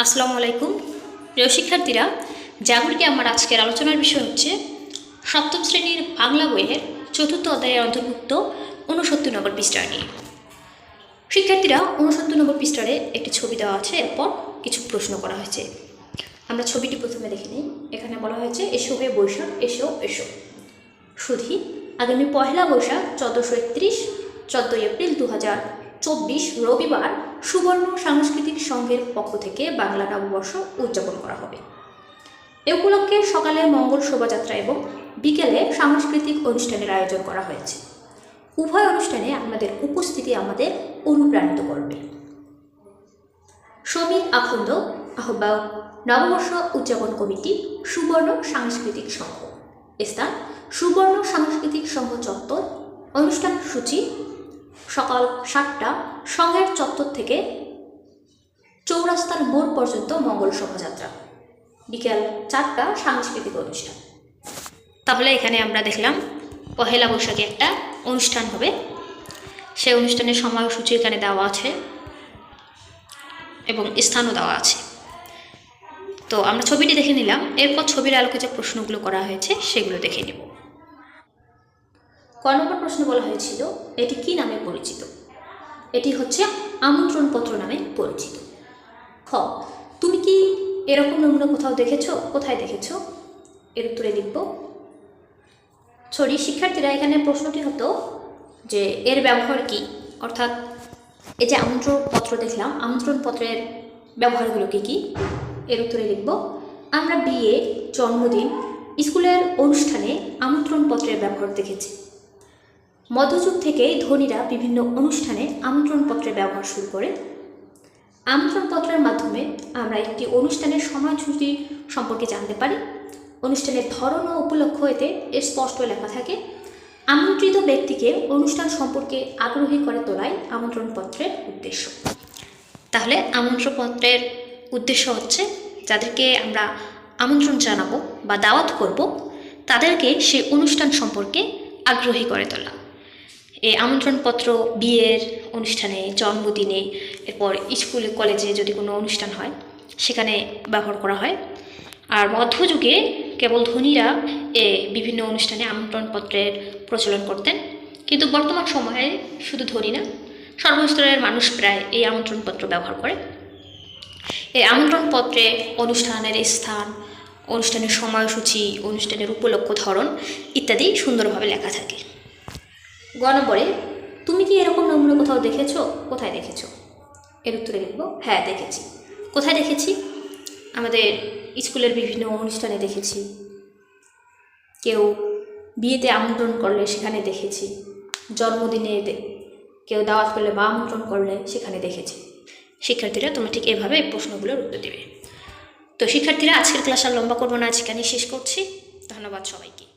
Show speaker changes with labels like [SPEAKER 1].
[SPEAKER 1] আসসালামু আলাইকুম। প্রিয় শিক্ষার্থীরা, জাগরিকে আমার আজকের আলোচনার বিষয় হচ্ছে সপ্তম শ্রেণির বাংলা বইয়ের চতুর্থ অধ্যায়ের অন্তর্ভুক্ত ঊনসত্তর নম্বর পৃষ্ঠা নিয়ে। শিক্ষার্থীরা, ঊনসত্তর নম্বর পৃষ্ঠারে একটি ছবি দেওয়া আছে, এরপর কিছু প্রশ্ন করা হয়েছে। আমরা ছবিটি প্রথমে দেখে নিই। এখানে বলা হয়েছে, এসো হয়ে বৈশাখ, এসো এসো। শুধু আগামী পহেলা বৈশাখ, চোদ্দোশো একত্রিশ, চোদ্দোই এপ্রিল দু হাজার চব্বিশ রবিবার সুবর্ণ সাংস্কৃতিক সংঘের পক্ষ থেকে বাংলা নববর্ষ উদযাপন করা হবে। এ উপলক্ষে সকালে মঙ্গল শোভাযাত্রা এবং বিকেলে সাংস্কৃতিক অনুষ্ঠানের আয়োজন করা হয়েছে। উভয় অনুষ্ঠানে আমাদের উপস্থিতি আমাদের অনুপ্রাণিত করবে। সমীর আখন্দ, আহ্বায়ক, নববর্ষ উদযাপন কমিটি, সুবর্ণ সাংস্কৃতিক সংঘ। স্থান সুবর্ণ সাংস্কৃতিক সংঘ চত্বর। অনুষ্ঠান সূচি সকাল সাতটা, সঙ্গের চত্বর থেকে চৌরাস্তার মোড় পর্যন্ত মঙ্গল শোভাযাত্রা। বিকেল চারটা সাংস্কৃতিক অনুষ্ঠান। তাহলে এখানে আমরা দেখলাম পহেলা বৈশাখে একটা অনুষ্ঠান হবে। সেই অনুষ্ঠানের সময়সূচি এখানে দেওয়া আছে এবং স্থানও দেওয়া আছে। তো আমরা ছবিটি দেখে নিলাম। এরপর ছবির আলোকে যে প্রশ্নগুলো করা হয়েছে সেগুলো দেখে নেব। ক নম্বর প্রশ্ন বলা হয়েছিল, এটি কি নামে পরিচিত? এটি হচ্ছে আমন্ত্রণপত্র নামে পরিচিত। খ, তুমি কি এরকম নমুনা কোথাও দেখেছ? কোথায় দেখেছ? এর উত্তরে লিখব, সরি, শিক্ষার্থীরা, এখানে প্রশ্নটি হতো যে এর ব্যবহার কি? অর্থাৎ, এই যে আমন্ত্রণপত্র দেখলাম, আমন্ত্রণপত্রের ব্যবহারগুলো কী কী? এর উত্তরে লিখব, আমরা বিয়ে, জন্মদিন, স্কুলের অনুষ্ঠানে আমন্ত্রণপত্রের ব্যবহার দেখেছি। মধ্যযুগ থেকে ধনীরা বিভিন্ন অনুষ্ঠানে আমন্ত্রণপত্রের ব্যবহার শুরু করে। আমন্ত্রণপত্রের মাধ্যমে আমরা একটি অনুষ্ঠানের সময়সূচি সম্পর্কে জানতে পারি। অনুষ্ঠানের ধরন ও উপলক্ষ এতে এর স্পষ্ট লেখা থাকে। আমন্ত্রিত ব্যক্তিকে অনুষ্ঠান সম্পর্কে আগ্রহী করে তোলাই আমন্ত্রণপত্রের উদ্দেশ্য। তাহলে আমন্ত্রণপত্রের উদ্দেশ্য হচ্ছে, যাদেরকে আমরা আমন্ত্রণ জানাব বা দাওয়াত করব, তাদেরকে সেই অনুষ্ঠান সম্পর্কে আগ্রহী করে তোলা। এই আমন্ত্রণপত্র বিয়ের অনুষ্ঠানে, জন্মদিনে, এরপর স্কুলে, কলেজে যদি কোনো অনুষ্ঠান হয়, সেখানে ব্যবহার করা হয়। আর মধ্যযুগে কেবল ধনীরা এ বিভিন্ন অনুষ্ঠানে আমন্ত্রণপত্রের প্রচলন করতেন। কিন্তু বর্তমান সময়ে শুধু ধনী না, সর্বস্তরের মানুষ প্রায় এই আমন্ত্রণপত্র ব্যবহার করে। এই আমন্ত্রণপত্রে অনুষ্ঠানের স্থান, অনুষ্ঠানের সময়সূচি, অনুষ্ঠানের উপলক্ষ ধরন ইত্যাদি সুন্দরভাবে লেখা থাকে। গ নম্বরে তুমি কি এরকম নমুনা কোথাও দেখেছ? কোথায় দেখেছ? এর উত্তরে লিখব হ্যাঁ দেখেছি। কোথায় দেখেছি? আমাদের স্কুলের বিভিন্ন অনুষ্ঠানে দেখেছি। কেউ বিয়েতে আমন্ত্রণ করলে সেখানে দেখেছি। জন্মদিনে কেউ দাওয়াত করলে বা আমন্ত্রণ করলে সেখানে দেখেছি। শিক্ষার্থীরা তোমরা ঠিক এভাবে এই প্রশ্নগুলোর উত্তর দেবে। তো শিক্ষার্থীরা, আজকের ক্লাস আর লম্বা করব না, আজকে শেষ করছি। ধন্যবাদ সবাইকে।